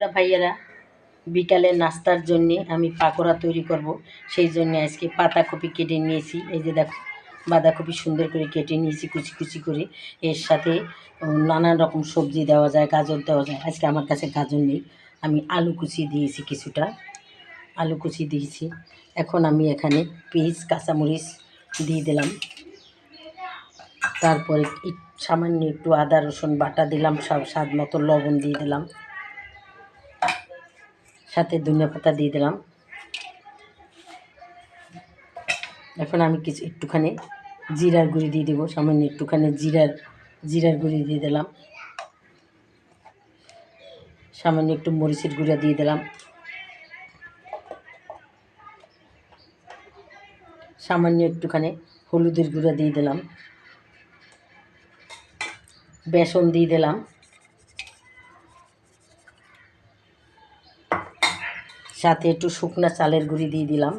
ভাইয়েরা, বিকালে নাস্তার জন্যে আমি পাকোড়া তৈরি করব। সেই জন্য আজকে পাতাকপি কেটে নিয়েছি। এই যে দেখো বাঁধাকপি সুন্দর করে কেটে নিয়েছি কুচি কুচি করে। এর সাথে নানান রকম সবজি দেওয়া যায়, গাজর দেওয়া যায়। আজকে আমার কাছে গাজর নেই। আমি আলু কুচি দিয়েছি কিছুটা। আলু কুচি দিয়েছি। এখন আমি এখানে পেঁয়াজ, কাঁচামরিচ দিয়ে দিলাম। তারপরে সামান্য একটু আদা, রসুন বাটা দিলাম। সব স্বাদ মতো লবণ দিয়ে দিলাম। সাথে ধনিয়া পাতা দিয়ে দিলাম। এখন আমি কিছু একটুখানি জিরার গুঁড়ি দিয়ে দেবো, সামান্য একটুখানি জিরার জিরার গুঁড়ি দিয়ে দিলাম। সামান্য একটু মরিচের গুঁড়া দিয়ে দিলাম। সামান্য একটুখানি হলুদের গুঁড়া দিয়ে দিলাম। বেসন দিয়ে দিলাম। সাথে একটু শুকনা চালের গুঁড়ি দিয়ে দিলাম।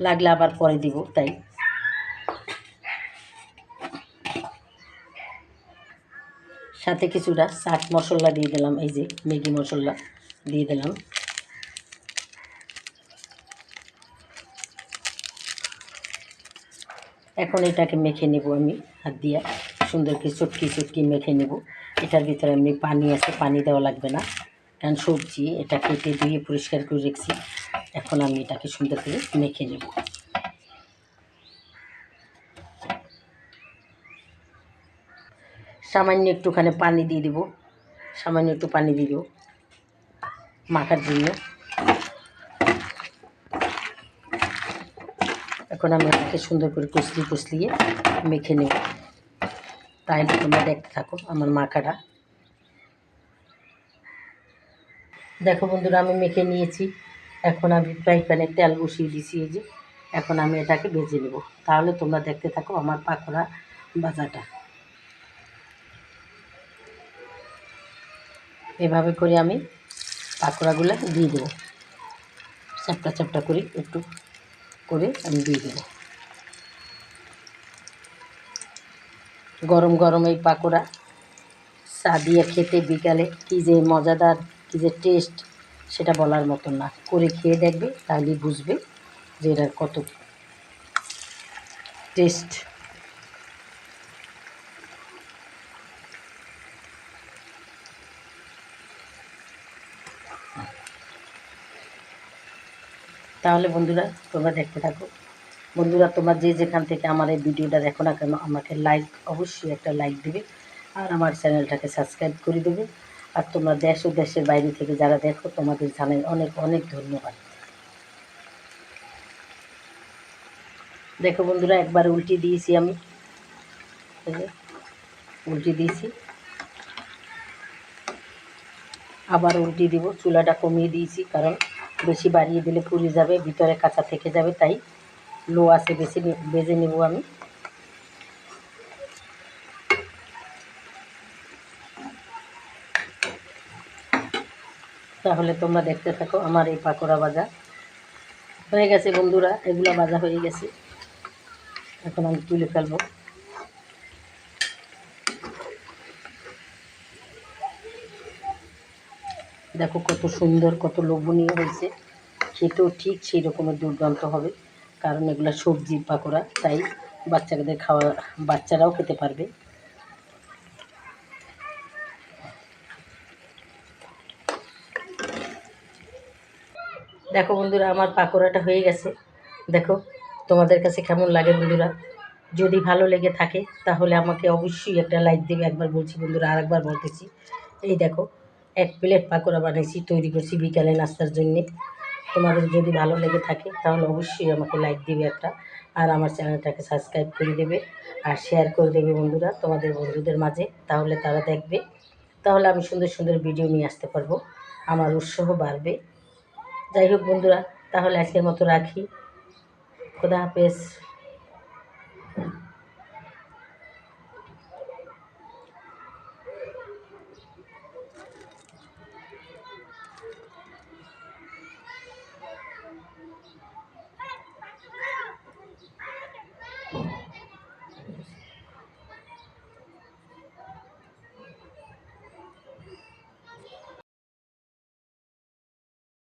লাগলে আবার পরে দিব, তাই। সাথে কিছুটা চাট মশলা দিয়ে দিলাম, এই যে ম্যাগি মশলা দিয়ে দিলাম। এখন এটাকে মেখে নেব আমি, হাত দিয়ে। সুন্দর করে চটকি চটকি মেখে নেব। এটার ভিতরে এমনি পানি আছে, পানি দেওয়া লাগবে না। কারণ সবজি, এটা কেটে ধুয়ে পরিষ্কার করে রেখেছি। এখন আমি এটাকে সুন্দর করে মেখে নেব। সামান্য একটুখানি পানি দিয়ে দেবো। সামান্য একটু পানি দিয়ে দেবো মাখার জন্য। এখন আমি এটাকে সুন্দর করে কুচলিয়ে কুচলিয়ে মেখে নেব। তাহলে তোমরা দেখতে থাকো আমার মাখাটা। দেখো বন্ধুরা, আমি মেখে নিয়েছি। এখন আমি ফ্রাই প্যানে তেল বসিয়ে দিয়েছি, এই যে। এখন আমি এটাকে ভেজে নেব। তাহলে তোমরা দেখতে থাকো আমার পাকোড়া ভাজাটা। এভাবে করে আমি পাকোড়াগুলো দিয়ে দেবো। চ্যাপটা চ্যাপটা করে একটু করে আমি দিয়ে দেবো। গরম গরম এই পাকোড়া। চা দিয়ে খেতে বিকালে কী যে মজাদার। যে টেস্ট সেটা বলার মতো না। করে খেয়ে দেখবে তাহলেই বুঝবে যে এটার কত টেস্ট তাহলে বন্ধুরা, তোমরা দেখতে থাকো। বন্ধুরা, তোমরা যে যেখান থেকে আমার এই ভিডিওটা দেখো না কেন, আমাকে লাইক অবশ্যই একটা লাইক দেবে। আর আমার চ্যানেলটাকে সাবস্ক্রাইব করে দেবে। আর তোমরা দেশ ও দেশের বাইরে থেকে যারা দেখো, তোমাদের জানাই অনেক অনেক ধন্যবাদ। দেখো বন্ধুরা, একবার উল্টি দিয়েছি আমি। উল্টি দিয়েছি। আবার উল্টি দিব। চুলাটা কমিয়ে দিয়েছি, কারণ বেশি বাড়িয়ে দিলে পুড়ে যাবে, ভিতরে কাঁচা থেকে যাবে, তাই লো আছে, বেশি বেজে নেব আমি। তাহলে তোমরা দেখতে থাকো আমার এই পাকোড়া ভাজা। হয়ে গেছে বন্ধুরা, এগুলো ভাজা হয়ে গেছে। এখন আমি তুলে ফেলব। দেখো কত সুন্দর, কত লোভনীয় হয়েছে। খেতেও ঠিক সেই রকমের দুর্দান্ত হবে, কারণ এগুলো সবজি পাকোড়া, তাই বাচ্চাদের খাওয়া, বাচ্চারাও খেতে পারবে। দেখো বন্ধুরা, আমার পাকোড়াটা হয়ে গেছে। দেখো, তোমাদের কাছে কেমন লাগে বন্ধুরা? যদি ভালো লেগে থাকে, তাহলে আমাকে অবশ্যই একটা লাইক দেবে। একবার বলছি বন্ধুরা আর একবার বলতেছি। এই দেখো, এক প্লেট পাকোড়া বানিয়েছি তৈরি করছি বিকালে নাস্তার জন্যে। তোমাদের যদি ভালো লেগে থাকে, তাহলে অবশ্যই আমাকে লাইক দেবে একটা। আর আমার চ্যানেলটাকে সাবস্ক্রাইব করে দেবে আর শেয়ার করে দেবে বন্ধুরা, তোমাদের বন্ধুদের মাঝে। তাহলে তারা দেখবে। তাহলে আমি সুন্দর সুন্দর ভিডিও নিয়ে আসতে পারব। আমার উৎসাহ বাড়বে। যাই হোক বন্ধুরা তাহলে আজকের মতো রাখি খোদা হাফেজ